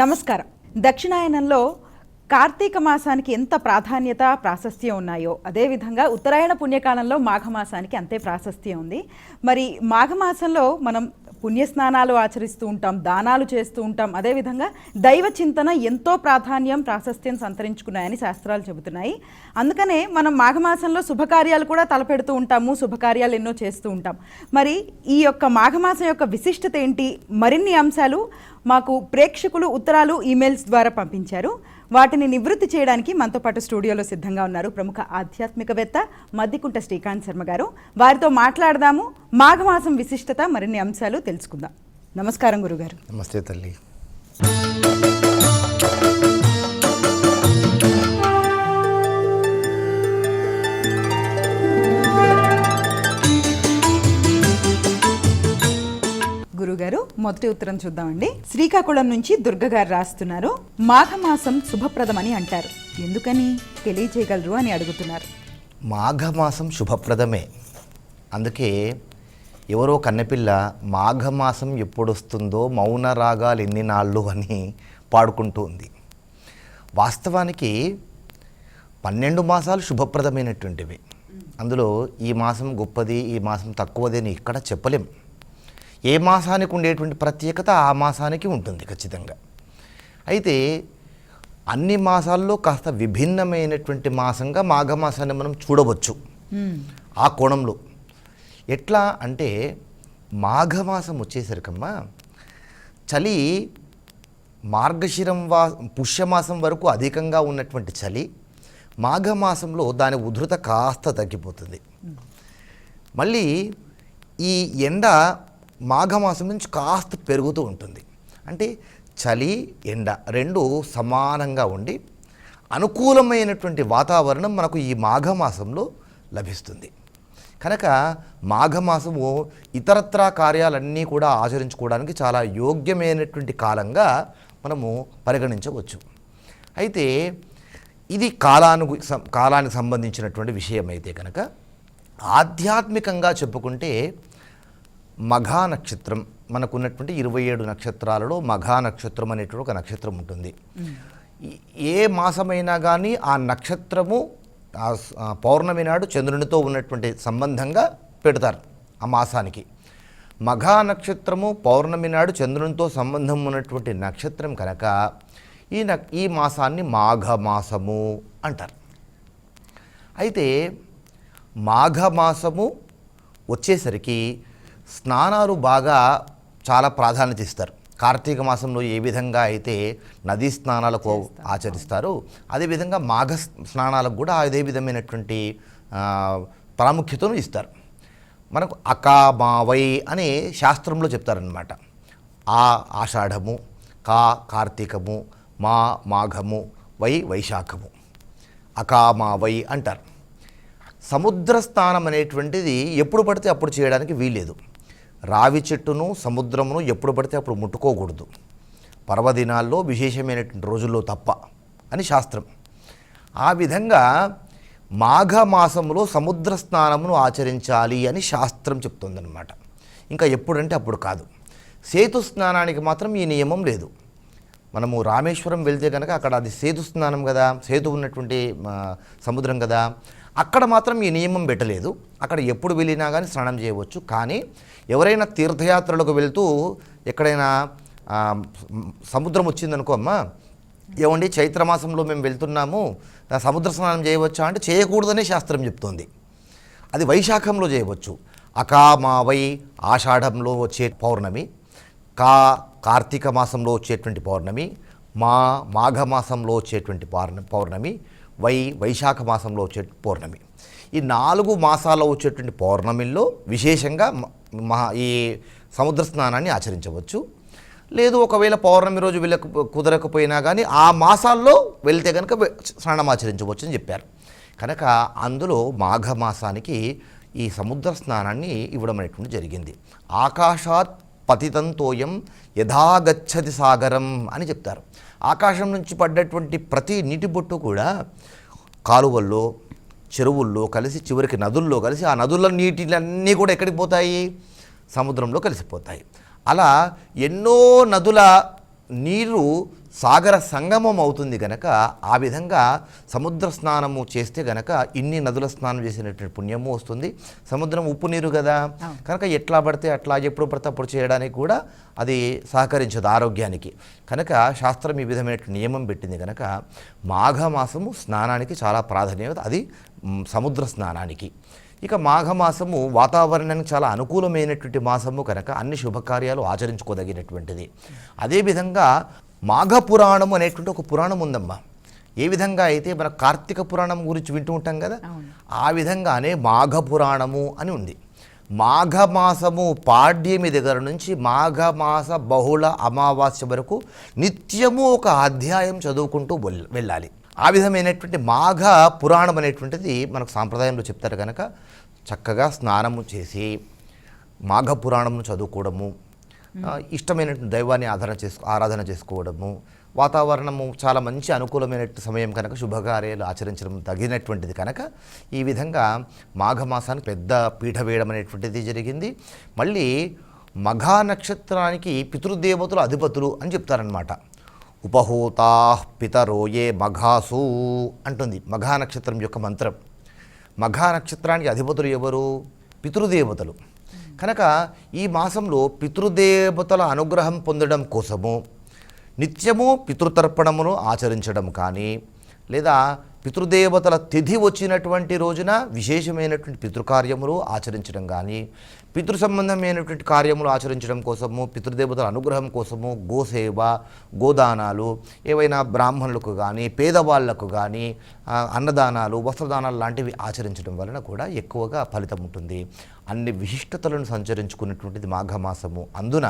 నమస్కారం. దక్షిణాయనంలో కార్తీక మాసానికి ఎంత ప్రాధాన్యత ప్రాశస్త్యం ఉన్నాయో అదేవిధంగా ఉత్తరాయణ పుణ్యకాలంలో మాఘమాసానికి అంతే ప్రాశస్త్యం ఉంది. మరి మాఘమాసంలో మనం పుణ్యస్నానాలు ఆచరిస్తూ ఉంటాం దానాలు చేస్తూ ఉంటాం. అదేవిధంగా దైవ చింతన ఎంతో ప్రాధాన్యం ప్రాశస్త్యం సంతరించుకున్నాయని శాస్త్రాలు చెబుతున్నాయి. అందుకనే మనం మాఘమాసంలో శుభకార్యాలు కూడా తలపెడుతూ ఉంటాము శుభకార్యాలు ఎన్నో చేస్తూ ఉంటాం. మరి ఈ యొక్క మాఘమాసం యొక్క విశిష్టత ఏంటి? మరిన్ని అంశాలు మాకు ప్రేక్షకులు ఉత్తరాలు ఈమెయిల్స్ ద్వారా పంపించారు. వాటిని నివృత్తి చేయడానికి మనతో పాటు స్టూడియోలో సిద్ధంగా ఉన్నారు ప్రముఖ ఆధ్యాత్మికవేత్త మద్దికుంట శ్రీకాంత్ శర్మ గారు. వారితో మాట్లాడదాము. మాఘమాసం విశిష్టత మరిన్ని అంశాలు తెలుసుకుందాం. నమస్కారం గురుగారు. నమస్తే తల్లి. గురుగారు మొదటి ఉత్తరం చూద్దామండి. శ్రీకాకుళం నుంచి దుర్గ గారు రాస్తున్నారు. మాఘమాసం శుభప్రదమని అంటారు. ఎందుకని? తెలియచేయగలరు అని అడుగుతున్నారు. మాఘమాసం శుభప్రదమే. అందుకే ఎవరో కన్నపిల్ల మాఘమాసం ఎప్పుడొస్తుందో మౌన రాగాలు ఎన్ని నాళ్ళు అని పాడుకుంటూ ఉంది. వాస్తవానికి పన్నెండు మాసాలు శుభప్రదమైనటువంటివి. అందులో ఈ మాసం గొప్పది ఈ మాసం తక్కువది అని ఇక్కడ చెప్పలేం. ఏ మాసానికి ఉండేటువంటి ప్రత్యేకత ఆ మాసానికి ఉంటుంది ఖచ్చితంగా. అయితే అన్ని మాసాల్లో కాస్త విభిన్నమైనటువంటి మాసంగా మాఘమాసాన్ని మనం చూడవచ్చు. ఆ కోణంలో ఎట్లా అంటే మాఘమాసం వచ్చేసరికమ్మా చలి మార్గశిరం వా పుష్యమాసం వరకు అధికంగా ఉన్నటువంటి చలి మాఘమాసంలో దాని ఉధృత కాస్త తగ్గిపోతుంది. మళ్ళీ ఈ ఎండ మాఘమాసం నుంచి కాస్త పెరుగుతూ ఉంటుంది. అంటే చలి ఎండ రెండు సమానంగా ఉండి అనుకూలమైనటువంటి వాతావరణం మనకు ఈ మాఘమాసంలో లభిస్తుంది. కనుక మాఘమాసము ఇతరత్రా కార్యాలన్నీ కూడా ఆచరించుకోవడానికి చాలా యోగ్యమైనటువంటి కాలంగా మనము పరిగణించవచ్చు. అయితే ఇది కాలాను కాలానికి సంబంధించినటువంటి విషయం అయితే కనుక ఆధ్యాత్మికంగా చెప్పుకుంటే మఘా నక్షత్రం మనకున్నటువంటి ఇరవై ఏడు నక్షత్రాలలో మఘా నక్షత్రం అనేటువంటి ఒక నక్షత్రం ఉంటుంది. ఏ మాసమైనా కానీ ఆ నక్షత్రము పౌర్ణమి నాడు చంద్రునితో ఉన్నటువంటి సంబంధంగా పెడతారు ఆ మాసానికి. మఘా నక్షత్రము పౌర్ణమి నాడు చంద్రునితో సంబంధం ఉన్నటువంటి నక్షత్రం కనుక ఈ నక్ ఈ మాసాన్ని మాఘమాసము అంటారు. అయితే మాఘమాసము వచ్చేసరికి స్నానాలు బాగా చాలా ప్రాధాన్యత ఇస్తారు. కార్తీక మాసంలో ఏ విధంగా అయితే నదీ స్నానాలకు ఆచరిస్తారో అదేవిధంగా మాఘ స్నానాలకు కూడా అదే విధమైనటువంటి ప్రాముఖ్యతను ఇస్తారు. మనకు అకామావై అని శాస్త్రంలో చెప్తారనమాట ఆ ఆషాఢము కా కార్తీకము మా మాఘము వై వైశాఖము. అకామావై అంటారు. సముద్ర స్నానం అనేటువంటిది ఎప్పుడు పడితే అప్పుడు చేయడానికి వీలేదు రావి చెట్టును సముద్రమును ఎప్పుడు పడితే అప్పుడు ముట్టుకోకూడదు. పర్వదినాల్లో విశేషమైనటువంటి రోజుల్లో తప్ప అని శాస్త్రం. ఆ విధంగా మాఘమాసంలో సముద్ర స్నానమును ఆచరించాలి అని శాస్త్రం చెప్తుందన్నమాట. ఇంకా ఎప్పుడంటే అప్పుడు కాదు. సేతు స్నానానికి మాత్రం ఈ నియమం లేదు. మనము రామేశ్వరం వెళ్తే కనుక అక్కడ అది సేతు స్నానం కదా సేతు ఉన్నటువంటి సముద్రం కదా అక్కడ మాత్రం ఈ నియమం పెట్టలేదు. అక్కడ ఎప్పుడు వెళ్ళినా కానీ స్నానం చేయవచ్చు. కానీ ఎవరైనా తీర్థయాత్రలకు వెళ్తూ ఎక్కడైనా సముద్రం వచ్చిందనుకో అమ్మ ఏమండి చైత్రమాసంలో మేము వెళ్తున్నాము సముద్ర స్నానం చేయవచ్చా అంటే చేయకూడదనే శాస్త్రం చెప్తోంది. అది వైశాఖంలో చేయవచ్చు. అకామావై ఆషాఢంలో వచ్చే పౌర్ణమి కా కార్తీక మాసంలో వచ్చేటువంటి పౌర్ణమి మా మాఘమాసంలో వచ్చేటువంటి పౌర్ణ పౌర్ణమి వై వైశాఖ మాసంలో వచ్చే పౌర్ణమి. ఈ నాలుగు మాసాల్లో వచ్చేటువంటి పౌర్ణమిల్లో విశేషంగా మహా ఈ సముద్ర స్నానాన్ని ఆచరించవచ్చు. లేదు ఒకవేళ పౌర్ణమి రోజు వెళ్ళక కుదరకపోయినా కానీ ఆ మాసాల్లో వెళ్తే కనుక స్నానం ఆచరించవచ్చు అని చెప్పారు. కనుక అందులో మాఘమాసానికి ఈ సముద్ర స్నానాన్ని ఇవ్వడం అనేటువంటి జరిగింది. ఆకాశాత్ పతితంతోయం యథాగచ్చతి సాగరం అని చెప్తారు. ఆకాశం నుంచి పడ్డటువంటి ప్రతి నీటి బొట్టు కూడా కాలువల్లో చెరువుల్లో కలిసి చివరికి నదుల్లో కలిసి ఆ నదుల నీటిలన్నీ కూడా ఎక్కడికి పోతాయి? సముద్రంలో కలిసిపోతాయి. అలా ఎన్నో నదుల నీరు సాగర సంగమం అవుతుంది గనక ఆ విధంగా సముద్ర స్నానము చేస్తే గనక ఇన్ని నదుల స్నానం చేసినటువంటి పుణ్యము వస్తుంది. సముద్రం ఉప్పు నీరు కదా. కనుక ఎట్లా పడితే అట్లా ఎప్పుడు పడితే అప్పుడు చేయడానికి కూడా అది సహకరించదు ఆరోగ్యానికి. కనుక శాస్త్రం ఈ విధమైన నియమం పెట్టింది కనుక మాఘమాసము స్నానానికి చాలా ప్రాధాన్యత. అది సముద్ర స్నానానికి. ఇక మాఘమాసము వాతావరణానికి చాలా అనుకూలమైనటువంటి మాసము కనుక అన్ని శుభకార్యాలు ఆచరించుకోదగినటువంటిది. అదేవిధంగా మాఘ పురాణం అనేటువంటి ఒక పురాణం ఉందమ్మా. ఏ విధంగా అయితే మన కార్తీక పురాణం గురించి వింటూ ఉంటాం కదా ఆ విధంగానే మాఘ పురాణము అని ఉంది. మాఘమాసము పాడ్యమి దగ్గర నుంచి మాఘమాస బహుళ అమావాస్య వరకు నిత్యము ఒక అధ్యాయం చదువుకుంటూ వెళ్ళాలి. ఆ విధమైనటువంటి మాఘ పురాణం అనేటువంటిది మనకు సాంప్రదాయంలో చెప్తారు కనుక చక్కగా స్నానము చేసి మాఘ పురాణమును చదువుకోవడము ఇష్టమైనటువంటి దైవాన్ని ఆరాధన చేసుకో ఆరాధన చేసుకోవడము వాతావరణము చాలా మంచి అనుకూలమైన సమయం కనుక శుభకార్యాలు ఆచరించడం తగినటువంటిది కనుక ఈ విధంగా మాఘమాసానికి పెద్ద పీఠ వేయడం అనేటువంటిది జరిగింది. మళ్ళీ మఘా నక్షత్రానికి పితృదేవతలు అధిపతులు అని చెప్తారనమాట ఉపహూతా పితరోయే మఘాసు అంటుంది మఘా నక్షత్రం యొక్క మంత్రం. మఘా నక్షత్రానికి అధిపతులు ఎవరు? పితృదేవతలు. కనుక ఈ మాసంలో పితృదేవతల అనుగ్రహం పొందడం కోసము నిత్యము పితృతర్పణమును ఆచరించడం కానీ లేదా పితృదేవతల తిథి వచ్చినటువంటి రోజున విశేషమైనటువంటి పితృకార్యములు ఆచరించడం కానీ పితృ సంబంధమైనటువంటి కార్యములు ఆచరించడం కోసము పితృదేవతల అనుగ్రహం కోసము గోసేవ గోదానాలు ఏవైనా బ్రాహ్మణులకు కానీ పేదవాళ్ళకు కానీ అన్నదానాలు వస్త్రదానాలు లాంటివి ఆచరించడం వలన కూడా ఎక్కువగా ఫలితం ఉంటుంది. అన్ని విశిష్టతలను సంచరించుకున్నటువంటిది మాఘమాసము. అందున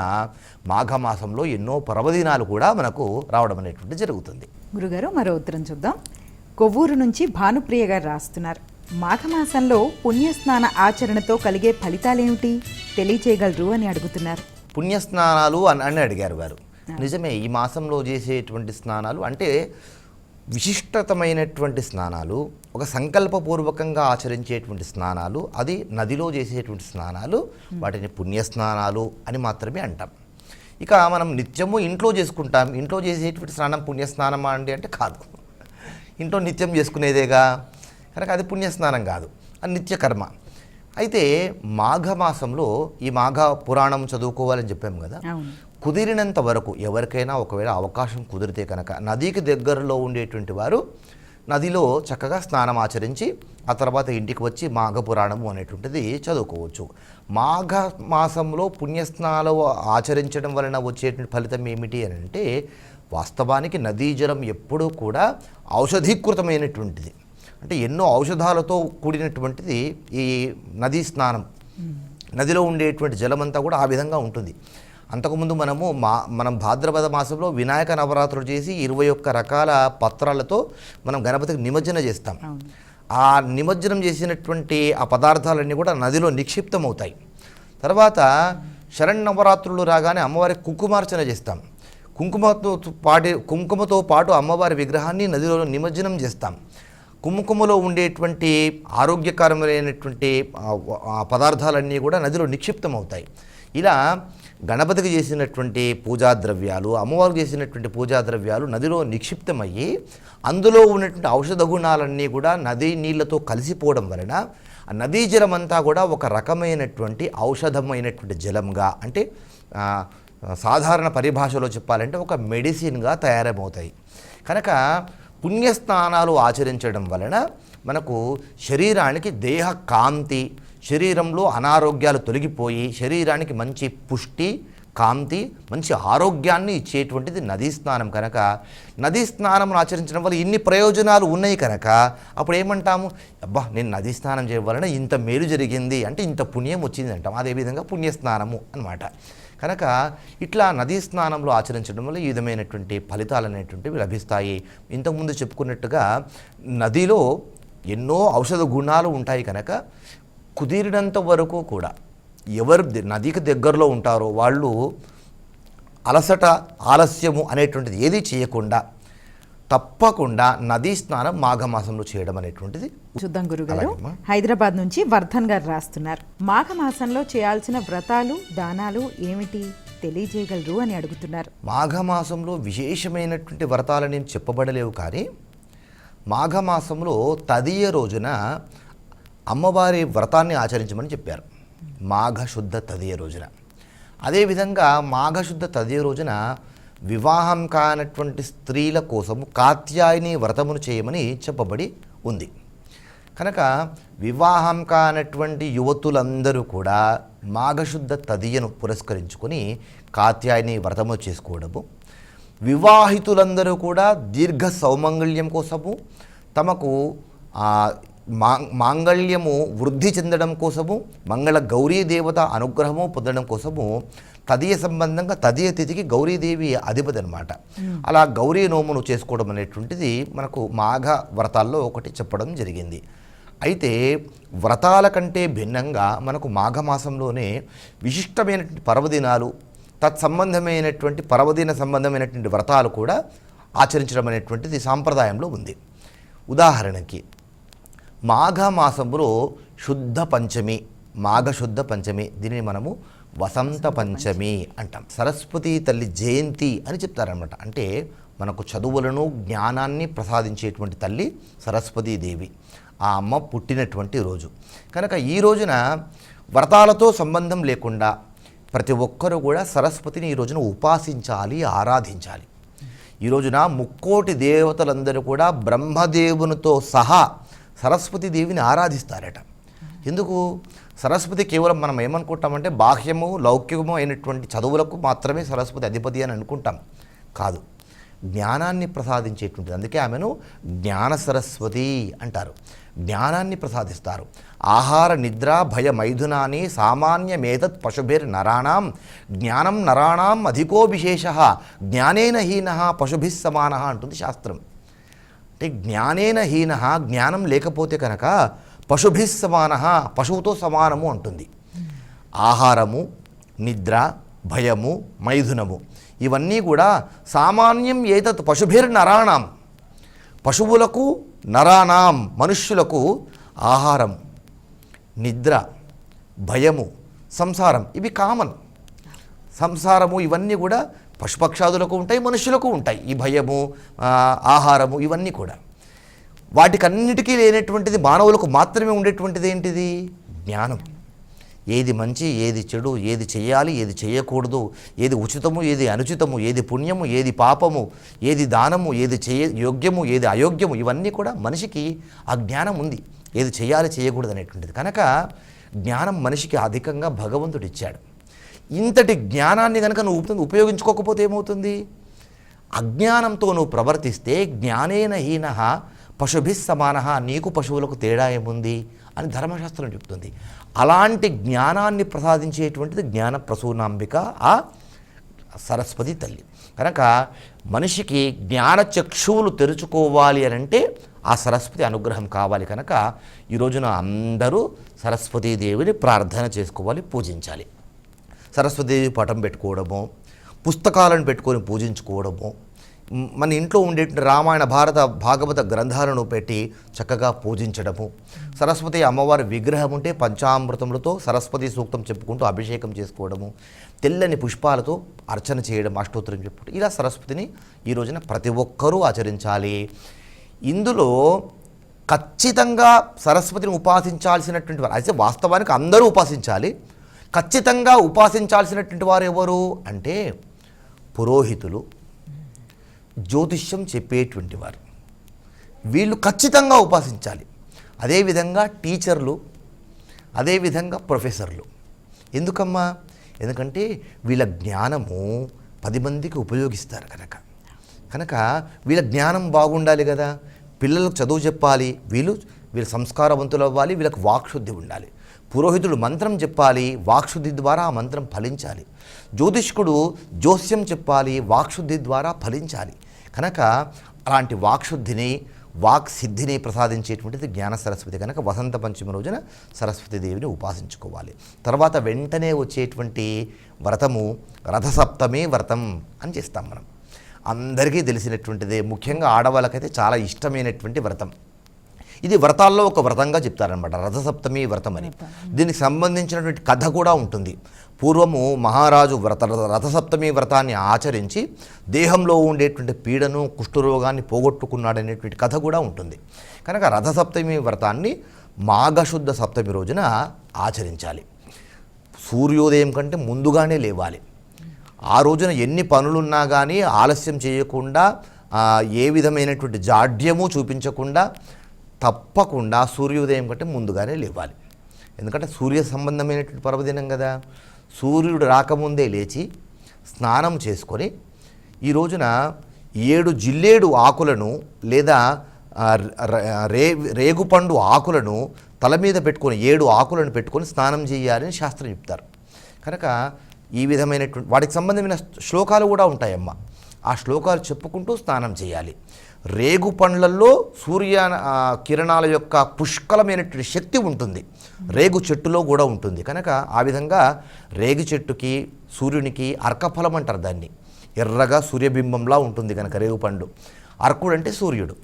మాఘమాసంలో ఎన్నో పర్వదినాలు కూడా మనకు రావడం అనేటువంటి జరుగుతుంది. గురుగారు మరో ఉత్తరం చూద్దాం. కొవ్వూరు నుంచి భానుప్రియ గారు రాస్తున్నారు. మాఘమాసంలో పుణ్యస్నాన ఆచరణతో కలిగే ఫలితాలేమిటి? తెలియచేయగలరు అని అడుగుతున్నారు. పుణ్యస్నానాలు అని అని అడిగారు వారు నిజమే ఈ మాసంలో చేసేటువంటి స్నానాలు అంటే విశిష్టతమైనటువంటి స్నానాలు ఒక సంకల్పపూర్వకంగా ఆచరించేటువంటి స్నానాలు అది నదిలో చేసేటువంటి స్నానాలు వాటిని పుణ్యస్నానాలు అని మాత్రమే అంటాం. ఇక మనం నిత్యము ఇంట్లో చేసుకుంటాం. ఇంట్లో చేసేటువంటి స్నానం పుణ్యస్నానమా అండి అంటే కాదు. ఇంట్లో నిత్యం చేసుకునేదేగా? కనుక అది పుణ్యస్నానం కాదు అది నిత్యకర్మ. అయితే మాఘమాసంలో ఈ మాఘ పురాణం చదువుకోవాలని చెప్పాము కదా. కుదిరినంత వరకు ఎవరికైనా ఒకవేళ అవకాశం కుదిరితే కనుక నదికి దగ్గరలో ఉండేటువంటి వారు నదిలో చక్కగా స్నానం ఆచరించి ఆ తర్వాత ఇంటికి వచ్చి మాఘ పురాణము అనేటువంటిది చదువుకోవచ్చు. మాఘ మాసంలో పుణ్యస్నానాలు ఆచరించడం వలన వచ్చేటువంటి ఫలితం ఏమిటి అని అంటే వాస్తవానికి నదీ జలం ఎప్పుడూ కూడా ఔషధీకృతమైనటువంటిది. అంటే ఎన్నో ఔషధాలతో కూడినటువంటిది ఈ నదీ స్నానం. నదిలో ఉండేటువంటి జలమంతా కూడా ఆ విధంగా ఉంటుంది. అంతకుముందు మనము మా మనం భాద్రపద మాసంలో వినాయక నవరాత్రులు చేసి ఇరవై ఒక్క రకాల పత్రాలతో మనం గణపతికి నిమజ్జన చేస్తాం. ఆ నిమజ్జనం చేసినటువంటి ఆ పదార్థాలన్నీ కూడా నదిలో నిక్షిప్తమవుతాయి. తర్వాత శరణ్ రాగానే అమ్మవారికి కుంకుమార్చన చేస్తాం. కుంకుమతో పాటి కుంకుమతో పాటు అమ్మవారి విగ్రహాన్ని నదిలో నిమజ్జనం చేస్తాం. కుంకుమలో ఉండేటువంటి ఆరోగ్యకరమైనటువంటి పదార్థాలన్నీ కూడా నదిలో నిక్షిప్తమవుతాయి. ఇలా గణపతికి చేసినటువంటి పూజా ద్రవ్యాలు అమ్మవారికి చేసినటువంటి పూజా ద్రవ్యాలు నదిలో నిక్షిప్తమయ్యి అందులో ఉన్నటువంటి ఔషధ గుణాలన్నీ కూడా నదీ నీళ్ళతో కలిసిపోవడం వలన నదీ జలం అంతా కూడా ఒక రకమైనటువంటి ఔషధమైనటువంటి జలంగా అంటే సాధారణ పరిభాషలో చెప్పాలంటే ఒక మెడిసిన్గా తయారమవుతాయి కనుక పుణ్యస్నానాలు ఆచరించడం వలన మనకు శరీరానికి దేహ కాంతి శరీరంలో అనారోగ్యాలు తొలగిపోయి శరీరానికి మంచి పుష్టి కాంతి మంచి ఆరోగ్యాన్ని ఇచ్చేటువంటిది నదీ స్నానం కనుక. నదీ స్నానం ఆచరించడం వల్ల ఇన్ని ప్రయోజనాలు ఉన్నాయి కనుక అప్పుడు ఏమంటాము అబ్బా నేను నదీ స్నానం చేయడం వలన ఇంత మేలు జరిగింది అంటే ఇంత పుణ్యం వచ్చింది అంటాం. అదేవిధంగా పుణ్యస్నానము అన్నమాట. కనుక ఇట్లా నదీ స్నానంలో ఆచరించడం వల్ల ఈ విధమైనటువంటి ఫలితాలు అనేటువంటివి లభిస్తాయి. ఇంతకుముందు చెప్పుకున్నట్టుగా నదిలో ఎన్నో ఔషధ గుణాలు ఉంటాయి కనుక కుదిరినంత వరకు కూడా ఎవరు నదికి దగ్గరలో ఉంటారో వాళ్ళు అలసట ఆలస్యము అనేటువంటిది ఏది చేయకుండా తప్పకుండా నదీ స్నానం మాఘమాసంలో చేయడం అనేటువంటిది చూద్దాం గురుగారు. హైదరాబాద్ నుంచి వర్ధన్ గారు రాస్తున్నారు. మాఘమాసంలో చేయాల్సిన వ్రతాలు దానాలు ఏమిటి? తెలియజేయగలరు అని అడుగుతున్నారు. మాఘమాసంలో విశేషమైనటువంటి వ్రతాలు నేను చెప్పబడలేవు కానీ మాఘమాసంలో తదియ రోజున అమ్మవారి వ్రతాన్ని ఆచరించమని చెప్పారు. మాఘశుద్ధ తదియ రోజున. అదేవిధంగా మాఘశుద్ధ తదియ రోజున వివాహం కానటువంటి స్త్రీల కోసము కాత్యాయని వ్రతమును చేయమని చెప్పబడి ఉంది. కనుక వివాహం కానటువంటి యువతులందరూ కూడా మాఘశుద్ధ తదియను పురస్కరించుకొని కాత్యాయని వ్రతము చేసుకోవడము వివాహితులందరూ కూడా దీర్ఘ సౌమంగళ్యం కోసము తమకు మా మాంగళ్యము వృద్ధి చెందడం కోసము మంగళ గౌరీ దేవత అనుగ్రహము పొందడం కోసము తదియ సంబంధంగా తదియ తిథికి గౌరీదేవి అధిపతి అనమాట అలా గౌరీ నోమును చేసుకోవడం అనేటువంటిది మనకు మాఘ వ్రతాల్లో ఒకటి చెప్పడం జరిగింది. అయితే వ్రతాల కంటే భిన్నంగా మనకు మాఘమాసంలోనే విశిష్టమైనటువంటి పర్వదినాలు తత్సంబంధమైనటువంటి పర్వదిన సంబంధమైనటువంటి వ్రతాలు కూడా ఆచరించడం అనేటువంటిది సాంప్రదాయంలో ఉంది. ఉదాహరణకి మాఘమాసంలో శుద్ధ పంచమి మాఘశుద్ధ పంచమి దీనిని మనము వసంత పంచమి అంటాం. సరస్వతి తల్లి జయంతి అని చెప్తారనమాట అంటే మనకు చదువులను జ్ఞానాన్ని ప్రసాదించేటువంటి తల్లి సరస్వతీదేవి ఆ అమ్మ పుట్టినటువంటి రోజు. కనుక ఈ రోజున వ్రతాలతో సంబంధం లేకుండా ప్రతి ఒక్కరూ కూడా సరస్వతిని ఈ రోజున ఉపాసించాలి ఆరాధించాలి. ఈ రోజున ముక్కోటి దేవతలందరూ కూడా బ్రహ్మదేవునితో సహా సరస్వతి దేవిని ఆరాధిస్తారట. ఎందుకు? సరస్వతి కేవలం మనం ఏమనుకుంటామంటే బాహ్యము లౌకికము అయినటువంటి చదువులకు మాత్రమే సరస్వతి అధిపతి అని అనుకుంటాం. కాదు. జ్ఞానాన్ని ప్రసాదించేటువంటిది. అందుకే ఆమెను జ్ఞాన సరస్వతి అంటారు. జ్ఞానాన్ని ప్రసాదిస్తారు. ఆహార నిద్ర భయ మైథునాన్ని సామాన్యమేతత్ పశుభిర్ నరాణం జ్ఞానం నరాణం అధికో విశేష జ్ఞానేన హీన పశుభిస్ సమాన అంటుంది శాస్త్రం. అంటే జ్ఞానేన హీన జ్ఞానం లేకపోతే కనుక పశుభిస్ సమాన పశువుతో సమానము అంటుంది. ఆహారము నిద్ర భయము మైథునము ఇవన్నీ కూడా సామాన్యం ఏతత్ పశుభిర్ నరాణం. పశువులకు నరాణం మనుష్యులకు ఆహారం నిద్ర భయము సంసారం ఇవి కామన్. సంసారము ఇవన్నీ కూడా పశుపక్షాదులకు ఉంటాయి మనుషులకు ఉంటాయి. ఈ భయము ఆహారము ఇవన్నీ కూడా. వాటికన్నిటికీ లేనటువంటిది మానవులకు మాత్రమే ఉండేటువంటిది ఏంటిది? జ్ఞానం. ఏది మంచి ఏది చెడు ఏది చేయాలి ఏది చేయకూడదు ఏది ఉచితము ఏది అనుచితము ఏది పుణ్యము ఏది పాపము ఏది దానము ఏది చేయ యోగ్యము ఏది అయోగ్యము ఇవన్నీ కూడా మనిషికి ఆ జ్ఞానం ఉంది. ఏది చేయాలి చేయకూడదు అనేటువంటిది. కనుక జ్ఞానం మనిషికి అధికంగా భగవంతుడు ఇచ్చాడు ఇంతటి జ్ఞానాన్ని కనుక నువ్వు ఉపయోగించుకోకపోతే ఏమవుతుంది? అజ్ఞానంతో నువ్వు ప్రవర్తిస్తే జ్ఞానేన హీన పశుభిస్ సమాన నీకు పశువులకు తేడా ఏముంది? అని ధర్మశాస్త్రం చెప్తుంది. అలాంటి జ్ఞానాన్ని ప్రసాదించేటువంటిది జ్ఞాన ప్రసూనాంబిక ఆ సరస్వతి తల్లి. కనుక మనిషికి జ్ఞాన చక్షువులు తెరుచుకోవాలి అని అంటే ఆ సరస్వతి అనుగ్రహం కావాలి కనుక ఈ రోజున అందరూ సరస్వతీదేవిని ప్రార్థన చేసుకోవాలి పూజించాలి. సరస్వతీదేవి పటం పెట్టుకోవడము పుస్తకాలను పెట్టుకొని పూజించుకోవడము మన ఇంట్లో ఉండే రామాయణ భారత భాగవత గ్రంథాలను పెట్టి చక్కగా పూజించడము. సరస్వతి అమ్మవారి విగ్రహం ఉంటే పంచామృతములతో సరస్వతి సూక్తం చెప్పుకుంటూ అభిషేకం చేసుకోవడము తెల్లని పుష్పాలతో అర్చన చేయడం అష్టోత్తరం చెప్పుకుంటూ ఇలా సరస్వతిని ఈ రోజున ప్రతి ఒక్కరూ ఆచరించాలి. ఇందులో ఖచ్చితంగా సరస్వతిని ఉపాసించాల్సినటువంటి వారు అయితే వాస్తవానికి అందరూ ఉపాసించాలి. ఖచ్చితంగా ఉపాసించాల్సినటువంటి వారు ఎవరు అంటే పురోహితులు జ్యోతిష్యం చెప్పేటువంటి వారు. వీళ్ళు ఖచ్చితంగా ఉపాసించాలి. అదేవిధంగా టీచర్లు అదేవిధంగా ప్రొఫెసర్లు. ఎందుకమ్మా? ఎందుకంటే వీళ్ళ జ్ఞానము పది మందికి ఉపయోగిస్తారు కనుక. కనుక వీళ్ళ జ్ఞానం బాగుండాలి కదా. పిల్లలకు చదువు చెప్పాలి. వీళ్ళు వీళ్ళ సంస్కారవంతులు అవ్వాలి. వీళ్ళకి వాక్శుద్ధి ఉండాలి. పురోహితుడు మంత్రం చెప్పాలి వాక్శుద్ధి ద్వారా ఆ మంత్రం ఫలించాలి. జ్యోతిష్కుడు జోస్యం చెప్పాలి వాక్శుద్ధి ద్వారా ఫలించాలి. కనుక అలాంటి వాక్శుద్ధిని వాక్ సిద్ధిని ప్రసాదించేటువంటిది జ్ఞాన సరస్వతి. కనుక వసంత పంచమి రోజున సరస్వతి దేవిని ఉపాసించుకోవాలి. తర్వాత వెంటనే వచ్చేటువంటి వ్రతము రథసప్తమే వ్రతం అని చేస్తాం మనం. అందరికీ తెలిసినటువంటిదే. ముఖ్యంగా ఆడవాళ్ళకైతే చాలా ఇష్టమైనటువంటి వ్రతం. ఇది వ్రతాల్లో ఒక వ్రతంగా చెప్తారనమాట రథసప్తమి వ్రతం అని. దీనికి సంబంధించినటువంటి కథ కూడా ఉంటుంది. పూర్వము మహారాజు వ్రత రథసప్తమి వ్రతాన్ని ఆచరించి దేహంలో ఉండేటువంటి పీడను కుష్ఠరోగాన్ని పోగొట్టుకున్నాడనేటువంటి కథ కూడా ఉంటుంది. కనుక రథసప్తమి వ్రతాన్ని మాఘశుద్ధ సప్తమి రోజున ఆచరించాలి. సూర్యోదయం కంటే ముందుగానే లేవాలి. ఆ రోజున ఎన్ని పనులున్నా కానీ ఆలస్యం చేయకుండా ఏ విధమైనటువంటి జాడ్యము చూపించకుండా తప్పకుండా సూర్యోదయం కంటే ముందుగానే లేవాలి. ఎందుకంటే సూర్య సంబంధమైనటువంటి పర్వదినం కదా. సూర్యుడు రాకముందే లేచి స్నానం చేసుకొని ఈ రోజున ఏడు జిల్లేడు ఆకులను లేదా రే రేగుపండు ఆకులను తల మీద పెట్టుకొని ఏడు ఆకులను పెట్టుకొని స్నానం చేయాలని శాస్త్రం చెప్తారు. కనుక ఈ విధమైనటువంటి వాటికి సంబంధమైన శ్లోకాలు కూడా ఉంటాయమ్మ. ఆ శ్లోకాలు చెప్పుకుంటూ స్నానం చేయాలి. రేగు పండ్లల్లో సూర్య కిరణాల యొక్క పుష్కలమైనటువంటి శక్తి ఉంటుంది. రేగు చెట్టులో కూడా ఉంటుంది. కనుక ఆ విధంగా రేగు చెట్టుకి సూర్యునికి అర్కఫలం అంటారు దాన్ని. ఎర్రగా సూర్యబింబంలా ఉంటుంది కనుక రేగు పండు. అర్కుడు అంటే సూర్యుడు.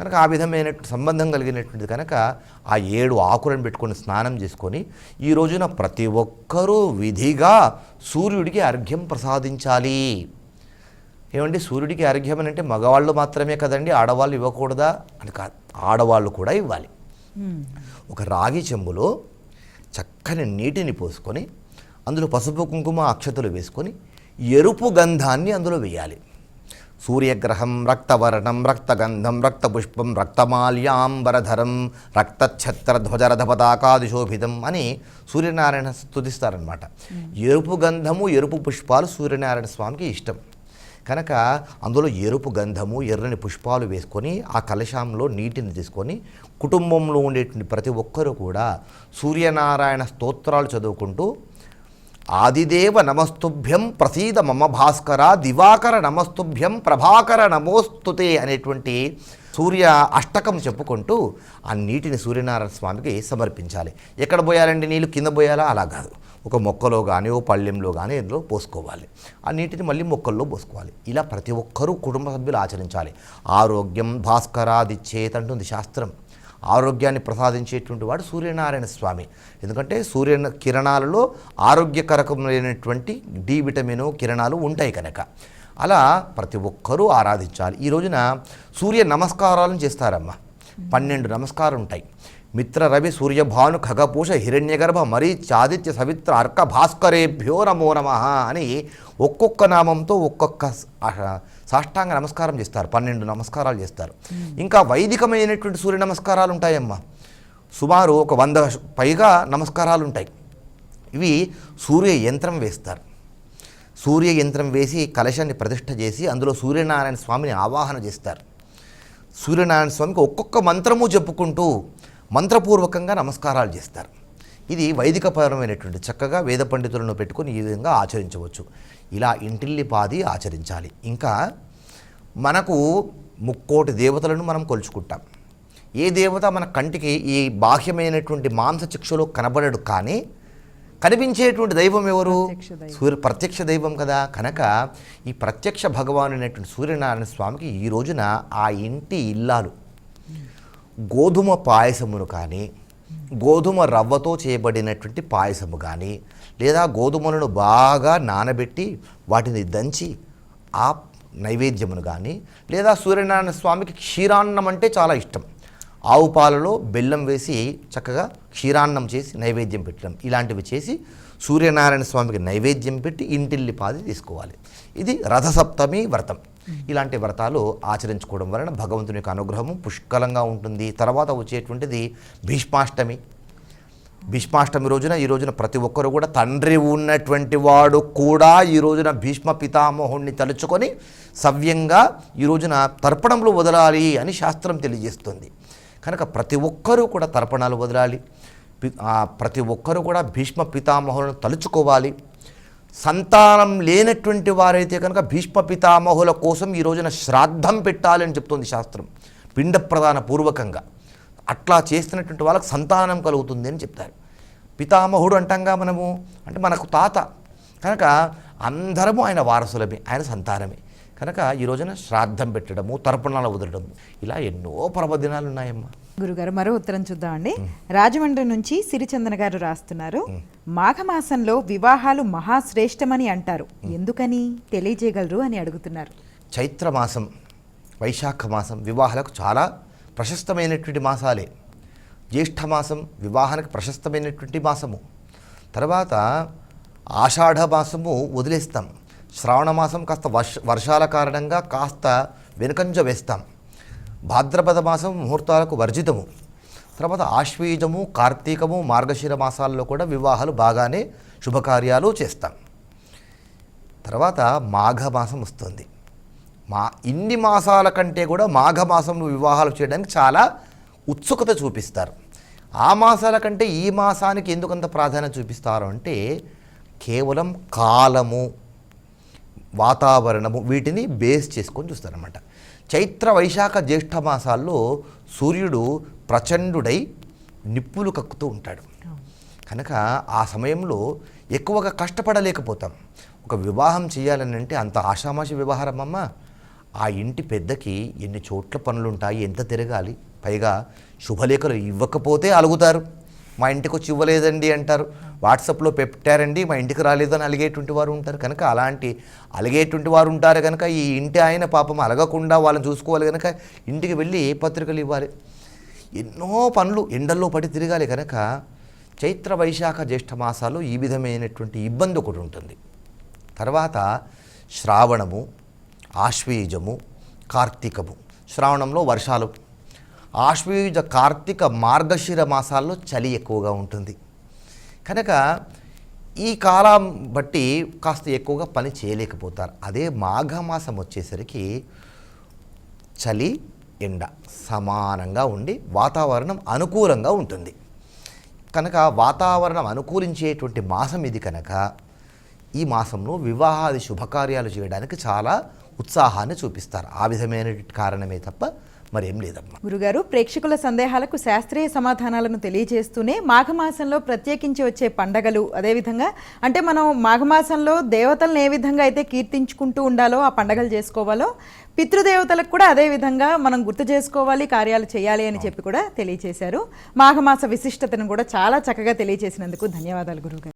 కనుక ఆ విధమైన సంబంధం కలిగినటువంటిది కనుక ఆ ఏడు ఆకులను పెట్టుకొని స్నానం చేసుకొని ఈ రోజున ప్రతి ఒక్కరూ విధిగా సూర్యుడికి అర్ఘ్యం ప్రసాదించాలి. ఏమండి సూర్యుడికి అర్ఘ్యం అని అంటే మగవాళ్ళు మాత్రమే కదండి ఆడవాళ్ళు ఇవ్వకూడదా అని కాదు ఆడవాళ్ళు కూడా ఇవ్వాలి. ఒక రాగి చెంబులో చక్కని నీటిని పోసుకొని అందులో పసుపు కుంకుమ అక్షతలు వేసుకొని ఎరుపు గంధాన్ని అందులో వేయాలి. సూర్యగ్రహం రక్తవర్ణం రక్తగంధం రక్తపుష్పం రక్తమాల్యాంబరధరం రక్తఛత్ర ధ్వజరథ పతాకాదిశోభితం అని సూర్యనారాయణ స్తుతిస్తారనమాట ఎరుపు గంధము ఎరుపు పుష్పాలు సూర్యనారాయణ స్వామికి ఇష్టం. కనుక అందులో ఎరుపు గంధము ఎర్రని పుష్పాలు వేసుకొని ఆ కలశంలో నీటిని తీసుకొని కుటుంబంలో ఉండేటువంటి ప్రతి ఒక్కరూ కూడా సూర్యనారాయణ స్తోత్రాలు చదువుకుంటూ ఆదిదేవ నమస్తుభ్యం ప్రసీద మమ భాస్కర దివాకర నమస్తుభ్యం ప్రభాకర నమోస్తుతే అనేటువంటి సూర్య అష్టకం చెప్పుకుంటూ ఆ నీటిని సూర్యనారాయణ స్వామికి సమర్పించాలి. ఎక్కడ పోయాలండి నీళ్ళు? కింద పోయాలా? అలా కాదు. ఒక మొక్కలో కానీ ఓ పళ్ళెంలో కానీ ఇందులో పోసుకోవాలి. ఆ నీటిని మళ్ళీ మొక్కల్లో పోసుకోవాలి. ఇలా ప్రతి ఒక్కరూ కుటుంబ సభ్యులు ఆచరించాలి. ఆరోగ్యం భాస్కరాదిచ్చేత్ అంటుంది శాస్త్రం. ఆరోగ్యాన్ని ప్రసాదించేటువంటి వాడు సూర్యనారాయణ స్వామి. ఎందుకంటే సూర్య కిరణాలలో ఆరోగ్యకరకమైనటువంటి డి విటమిన్ కిరణాలు ఉంటాయి కనుక. అలా ప్రతి ఒక్కరూ ఆరాధించాలి. ఈ రోజున సూర్య నమస్కారాలను చేస్తారమ్మా. పన్నెండు నమస్కారం ఉంటాయి. మిత్ర రవి సూర్యభాను ఖగపూష హిరణ్యగర్భ మరీ చాదిత్య సవిత్ర అర్క భాస్కరేభ్యో నమో నమ అని ఒక్కొక్క నామంతో ఒక్కొక్క సాష్టాంగ నమస్కారం చేస్తారు. పన్నెండు నమస్కారాలు చేస్తారు. ఇంకా వైదికమైనటువంటి సూర్య నమస్కారాలు ఉంటాయమ్మా సుమారు ఒక వంద పైగా నమస్కారాలు ఉంటాయి ఇవి సూర్య యంత్రం వేస్తారు. సూర్య యంత్రం వేసి కలశాన్ని ప్రతిష్ఠ చేసి అందులో సూర్యనారాయణ స్వామిని ఆవాహన చేస్తారు. సూర్యనారాయణ స్వామికి ఒక్కొక్క మంత్రము చెప్పుకుంటూ మంత్రపూర్వకంగా నమస్కారాలు చేస్తారు. ఇది వైదికపరమైనటువంటి చక్కగా వేద పండితులను పెట్టుకొని ఈ విధంగా ఆచరించవచ్చు. ఇలా ఇంటిల్లిపాది ఆచరించాలి. ఇంకా మనకు ముక్కోటి దేవతలను మనం కొలుచుకుంటాం. ఏ దేవత మన కంటికి ఈ బాహ్యమైనటువంటి మాంస చక్షులో కనబడడు కానీ కనిపించేటువంటి దైవం ఎవరు. సూర్య ప్రత్యక్ష దైవం కదా. కనుక ఈ ప్రత్యక్ష భగవాను అనేటువంటి సూర్యనారాయణ స్వామికి ఈ రోజున ఆ ఇంటి ఇల్లాలు గోధుమ పాయసమును కానీ గోధుమ రవ్వతో చేయబడినటువంటి పాయసము కానీ లేదా గోధుమలను బాగా నానబెట్టి వాటిని దంచి ఆ నైవేద్యమును కానీ లేదా సూర్యనారాయణ స్వామికి క్షీరాన్నం అంటే చాలా ఇష్టం. ఆవు పాలలో బెల్లం వేసి చక్కగా క్షీరాన్నం చేసి నైవేద్యం పెట్టడం. ఇలాంటివి చేసి సూర్యనారాయణ స్వామికి నైవేద్యం పెట్టి ఇంటిల్లి పాది తీసుకోవాలి. ఇది రథసప్తమి వ్రతం. ఇలాంటి వ్రతాలు ఆచరించుకోవడం వలన భగవంతుని యొక్క అనుగ్రహము పుష్కలంగా ఉంటుంది. తర్వాత వచ్చేటువంటిది భీష్మాష్టమి. భీష్మాష్టమి రోజున ఈ రోజున ప్రతి ఒక్కరు కూడా తండ్రి ఉన్నటువంటి వాడు కూడా ఈ రోజున భీష్మ పితామోహుణ్ణి తలుచుకొని సవ్యంగా ఈ రోజున తర్పణంలో వదలాలి అని శాస్త్రం తెలియజేస్తుంది. కనుక ప్రతి ఒక్కరూ కూడా తర్పణాలు వదలాలి. ప్రతి ఒక్కరూ కూడా భీష్మ పితామహులను తలుచుకోవాలి. సంతానం లేనటువంటి వారైతే కనుక భీష్మ పితామహుల కోసం ఈ రోజున శ్రాద్ధం పెట్టాలని చెప్తోంది చెప్తుంది శాస్త్రం. పిండ ప్రధాన పూర్వకంగా. అట్లా చేస్తున్నటువంటి వాళ్ళకి సంతానం కలుగుతుంది అని చెప్తారు. పితామహుడు అంటాంగా మనము అంటే మనకు తాత. కనుక అందరము ఆయన వారసులమే ఆయన సంతానమే. కనుక ఈ రోజున శ్రాద్ధం పెట్టడము తర్పణాలు వదలడము ఇలా ఎన్నో పర్వదినాలు ఉన్నాయమ్మా గురుగారు మరో ఉత్తరం చూద్దామండి. రాజమండ్రి నుంచి సిరిచందన గారు రాస్తున్నారు. మాఘమాసంలో వివాహాలు మహాశ్రేష్టమని అంటారు. ఎందుకని? తెలియజేయగలరు అని అడుగుతున్నారు. చైత్రమాసం వైశాఖ మాసం వివాహాలకు చాలా ప్రశస్తమైనటువంటి మాసాలే. జ్యేష్ఠ మాసం వివాహానికి ప్రశస్తమైనటువంటి మాసము. తర్వాత ఆషాఢ మాసము వదిలేస్తాం. శ్రావణ మాసం కాస్త వర్ష వర్షాల కారణంగా కాస్త వెనుకంజ వేస్తాం. భాద్రపద మాసం ముహూర్తాలకు వర్జితము. తర్వాత ఆశ్వీజము కార్తీకము మార్గశిర మాసాల్లో కూడా వివాహాలు బాగానే శుభకార్యాలు చేస్తాం. తర్వాత మాఘమాసం వస్తుంది. మా ఇన్ని మాసాల కంటే కూడా మాఘమాసంలో వివాహాలు చేయడానికి చాలా ఉత్సుకత చూపిస్తారు. ఆ మాసాల కంటే ఈ మాసానికి ఎందుకంత ప్రాధాన్యత చూపిస్తారు అంటే కేవలం కాలము వాతావరణము వీటిని బేస్ చేసుకొని చూస్తారన్నమాట. చైత్ర వైశాఖ జ్యేష్ఠ మాసాల్లో సూర్యుడు ప్రచండుడై నిప్పులు కక్కుతూ ఉంటాడు. కనుక ఆ సమయంలో ఎక్కువగా కష్టపడలేకపోతాం. ఒక వివాహం చేయాలని అంటే అంత ఆషామాషి వ్యవహారం అమ్మ. ఆ ఇంటి పెద్దకి ఎన్ని చోట్ల పనులుంటాయి ఎంత తిరగాలి? పైగా శుభలేఖలు ఇవ్వకపోతే అలుగుతారు. మా ఇంటికి వచ్చి ఇవ్వలేదండి అంటారు. వాట్సాప్లో పెట్టారండి మా ఇంటికి రాలేదని అలిగేటువంటి వారు ఉంటారు. కనుక అలాంటి అలిగేటువంటి వారు ఉంటారు కనుక ఈ ఇంటి ఆయన పాపం అలగకుండా వాళ్ళని చూసుకోవాలి కనుక ఇంటికి వెళ్ళి ఏ పత్రికలు ఇవ్వాలి? ఎన్నో పనులు ఎండల్లో పడి తిరగాలి కనుక చైత్ర వైశాఖ జ్యేష్ఠ మాసాలు ఈ విధమైనటువంటి ఇబ్బంది ఒకటి ఉంటుంది. తర్వాత శ్రావణము ఆశ్వీజము కార్తీకము. శ్రావణంలో వర్షాలు. ఆశ్వీజ కార్తీక మార్గశిర మాసాల్లో చలి ఎక్కువగా ఉంటుంది. కనుక ఈ కాలం బట్టి కాస్త ఎక్కువగా పని చేయలేకపోతారు. అదే మాఘమాసం వచ్చేసరికి చలి ఎండ సమానంగా ఉండి వాతావరణం అనుకూలంగా ఉంటుంది. కనుక వాతావరణం అనుకూలించేటువంటి మాసం ఇది కనుక ఈ మాసంలో వివాహాది శుభకార్యాలు చేయడానికి చాలా ఉత్సాహాన్ని చూపిస్తారు. ఆ విధమైన కారణమే తప్ప మరేం లేదమ్మా. గురుగారు ప్రేక్షకుల సందేహాలకు శాస్త్రీయ సమాధానాలను తెలియజేస్తూనే మాఘమాసంలో ప్రత్యేకించి వచ్చే పండగలు అదేవిధంగా అంటే మనం మాఘమాసంలో దేవతలను ఏ విధంగా అయితే కీర్తించుకుంటూ ఉండాలో ఆ పండగలు చేసుకోవాలో పితృదేవతలకు కూడా అదే విధంగా మనం గుర్తు చేసుకోవాలి కార్యాలు చేయాలి అని చెప్పి కూడా తెలియజేశారు మాఘమాస విశిష్టతను కూడా చాలా చక్కగా తెలియజేసినందుకు ధన్యవాదాలు గురుగారు.